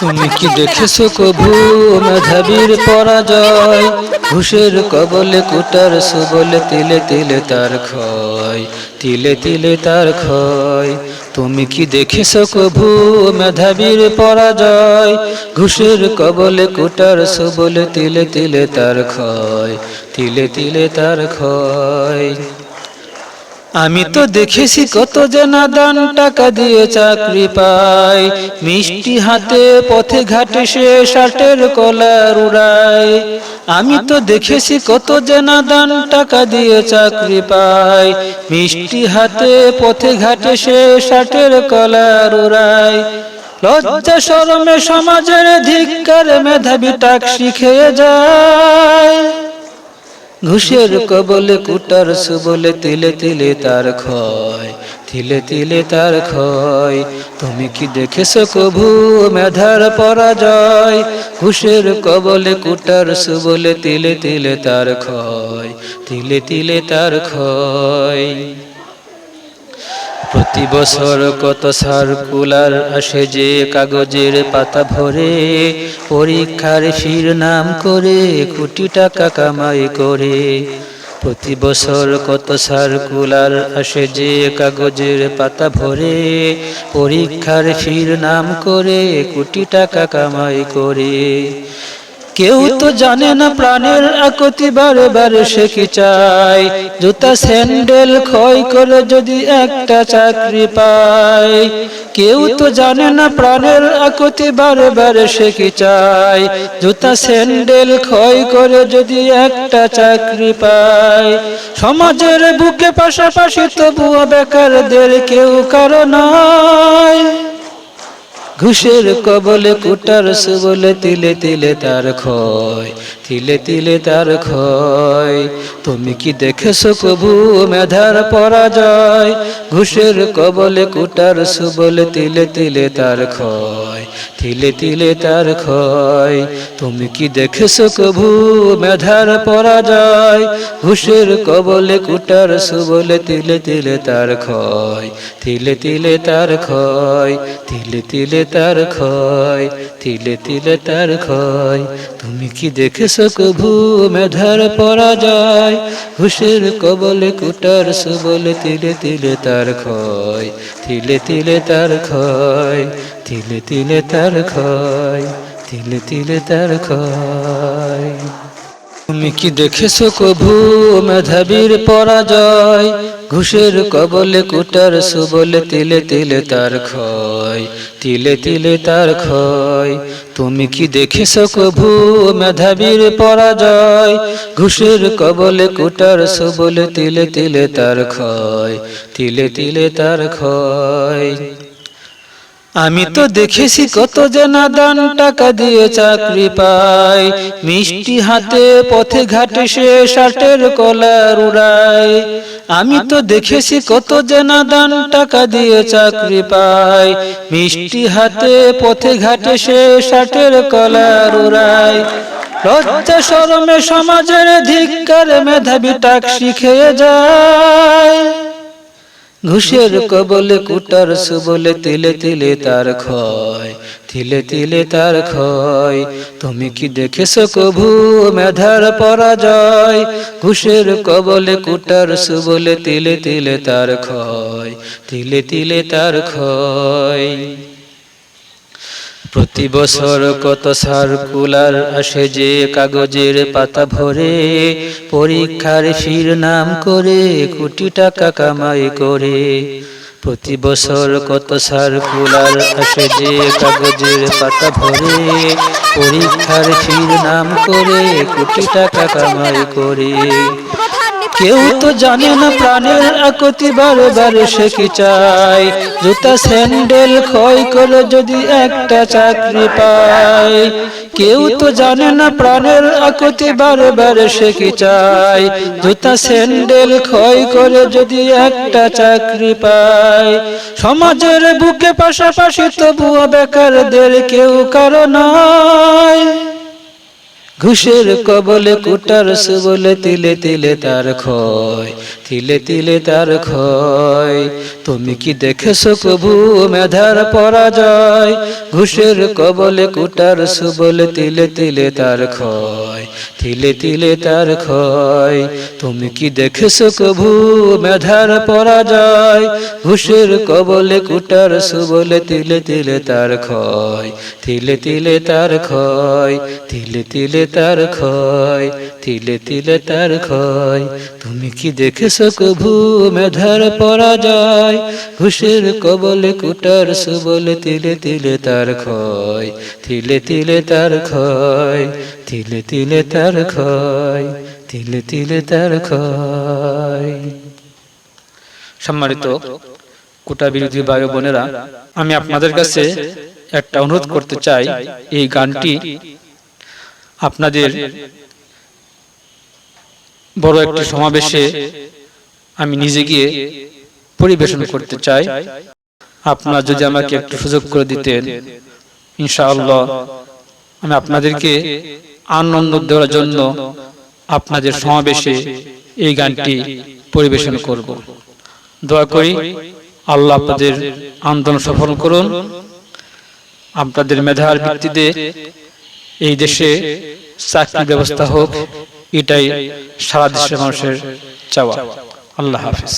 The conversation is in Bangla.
তুমি কি দেখেছ কভু মেধাবীর পরাজয়? ঘুষের কবলে কুটার সুবলে তিলে তিলে তার ক্ষয়, তিলে তিলে তার ক্ষয়। তুমি কি দেখেছ কভু মেধাবীর পরাজয়? ঘুষের কবলে কুটার সুবলে তিলে তিলে তার ক্ষয়, তিলে তিলে তার ক্ষয়। আমি তো দেখেছি কত যে নাদান টাকা দিয়ে চাকরি পায়। মিষ্টি হাতে পথে ঘাটে সে ষাটের কলার উড়ায়। আমি তো দেখেছি কত যে নাদান টাকা দিয়ে চাকরি পায়। মিষ্টি হাতে পথে ঘাটে সে ষাটের কলার উড়ায়। লজ্জা শরমে সমাজের ধিক্কার মেধাবী টাক শিখে যায়। ঘুষের কবলে কুটার সুবলে তিলে তিলে তার ক্ষয়, তিলে তিলে তার ক্ষয়। তুমি কি দেখেছ কভু মেধার পরাজয়? ঘুষের কবলে কুটার সুবলে তিলে তিলে তার ক্ষয়, তিলে তিলে তার ক্ষয়। প্রতি বছর কত সার্কুলার আসে যে কাগজের পাতা ভরে, পরীক্ষার ফির নাম করে কোটি টাকা কামাই করে। প্রতি বছর কত সার্কুলার আসে যে কাগজের পাতা ভরে, পরীক্ষার ফির নাম করে কোটি টাকা কামাই করে। কেউ তো জানে না প্রাণের আকতি বারে বারে সে কি চায়? জুতা স্যান্ডেল ক্ষয় করে যদি একটা চাকরি পায়। কেউ তো জানে না প্রাণের আকতি বারে বারে সে কি চায়? জুতা স্যান্ডেল ক্ষয় করে যদি একটা চাকরি পায়। সমাজের বুকে পাশাপাশি তবুও বেকারদের কেউ কারণ নয়। ঘুষের কবলে কুটার সুবলে তিলে তিলে তার ক্ষয়, তিলে তিলে তার ক্ষয়। তুমি কি দেখেছ কবু মেধার পরাজয়? ঘুষের কবলে কুটার সুবলে তিলে তিলে তার ক্ষয়, তিলে তিলে তার ক্ষয়। তুমি কি দেখেছ কবু মেধার পরাজয়? ঘুষের কবলে কুটার সুবলে তিলে তিলে তার ক্ষয়, তিলে তিলে তার ক্ষয়, তিলে তিলে তার ক্ষয়, তিলে তিলে তার ক্ষয়। তুমি কি দেখেছ কভু মেধার পরাজয়? ঘুষের কবলে কুটার সুবলে তিলে তিলে তার ক্ষয়, তিলে তিলে তার ক্ষয়, তিলে তিলে তার ক্ষয়, তিলে তিলে তার ক্ষয়। তুমি কি দেখেছ কভু মেধাবীর পরাজয়? ঘুষের কবলে কুটার সুবলে তিলে তিলে তার ক্ষয়, তিলে তিলে তার ক্ষয়। তুমি কি দেখেছ কভু মেধাবীর পরাজয়? ঘুষের কবলে কুটার সুবলে তিলে তিলে তার ক্ষয়, তিলে তিলে তার ক্ষয়। আমি তো দেখেছি কত যে নাদান টাকা দিয়ে চাকরি পায়। মিষ্টি হাতে পথে ঘাটে সে ষাটের কলার উড়ায়। আমি তো দেখেছি কত যে নাদান টাকা দিয়ে চাকরি পায়। মিষ্টি হাতে পথে ঘাটে সে ষাটের কলার উড়ায়। লজ্জা শরমে সমাজের ধিক্কার মেধাবী টাক শিখে যায়। ঘুষের কবলে কুটার সুবলে তিলে তিলে তার খয় তিলে তিলে তার ক্ষয় তুমি কি দেখেছ কভু মেধার পরাজয় ঘুষের কবলে কুটার সুবলে তিলে তিলে তার খয় তিলে তিলে তার ক্ষয় প্রতি বছর কত সার্কুলার আসে যে কাগজের পাতা ভরে, পরীক্ষার ফির নাম করে কোটি টাকা কামাই করে। প্রতি বছর কত সার্কুলার আসে যে কাগজের পাতা ভরে, পরীক্ষার ফির নাম করে কোটি টাকা কামাই করে। কেউ তো জানে না প্রাণের আকতি বারে বারে সে কি চায়। জুতা স্যান্ডেল ক্ষয় করে যদি একটা চাকরি পায়। কেউ তো জানে না প্রাণের আকতি বারে বারে সে কি চায়। জুতা স্যান্ডেল ক্ষয় করে যদি একটা চাকরি পায়। সমাজের বুকে পাশাপাশি তবুও বেকারদের কেউ কারণ নয়। ঘুষের কবলে কুটার সুবলে তিলে তিলে তার ক্ষয়, তিলে তিলে তার ক্ষয়। তুমি কি দেখেছ কবু মেধার পরাজয়? ঘুষের কবলে কুটার সুবলে তিলে তিলে তার ক্ষয়, তিলে তিলে তার ক্ষয়। তুমি কি দেখেছ কবু মেধার পরাজয়? ঘুষের কবলে কুটার সুবলে তিলে তিলে তার ক্ষয়, তিলে তিলে তার ক্ষয়, তিলে তিলে তার ক্ষয়, তিলে তিলে তার ক্ষয়। তুমি কি দেখেছ কভু মেধার পরাজয়? ঘুষের কবলে কুটার সুবলে তিলে তিলে তার ক্ষয়। তিলে তিলে তার ক্ষয়, তিলে তিলে তার ক্ষয়, তিলে তিলে তার ক্ষয়। সম্মানিত কোটা বিরোধী ভাই বোনেরা, আমি আপনাদের কাছে একটা অনুরোধ করতে চাই, এই গানটি আপনাদের বড় একটি সমাবেশে আমি নিজে গিয়ে পরিবেশন করতে চাই। আপনারা যদি আমাকে একটু সুযোগ করে দিতেন ইনশাআল্লাহ আমি আপনাদেরকে আনন্দ দেওয়ার জন্য আপনাদের সমাবেশে এই গানটি পরিবেশন করব। দোয়া করি আল্লাহ আপনাদের আন্দোলন সফল করুন। আপনাদের মেধার ভিত্তিতে এই দেশে চাকরি ব্যবস্থা হোক এটাই সারা দেশের মানুষের চাওয়া। আল্লাহ হাফিজ।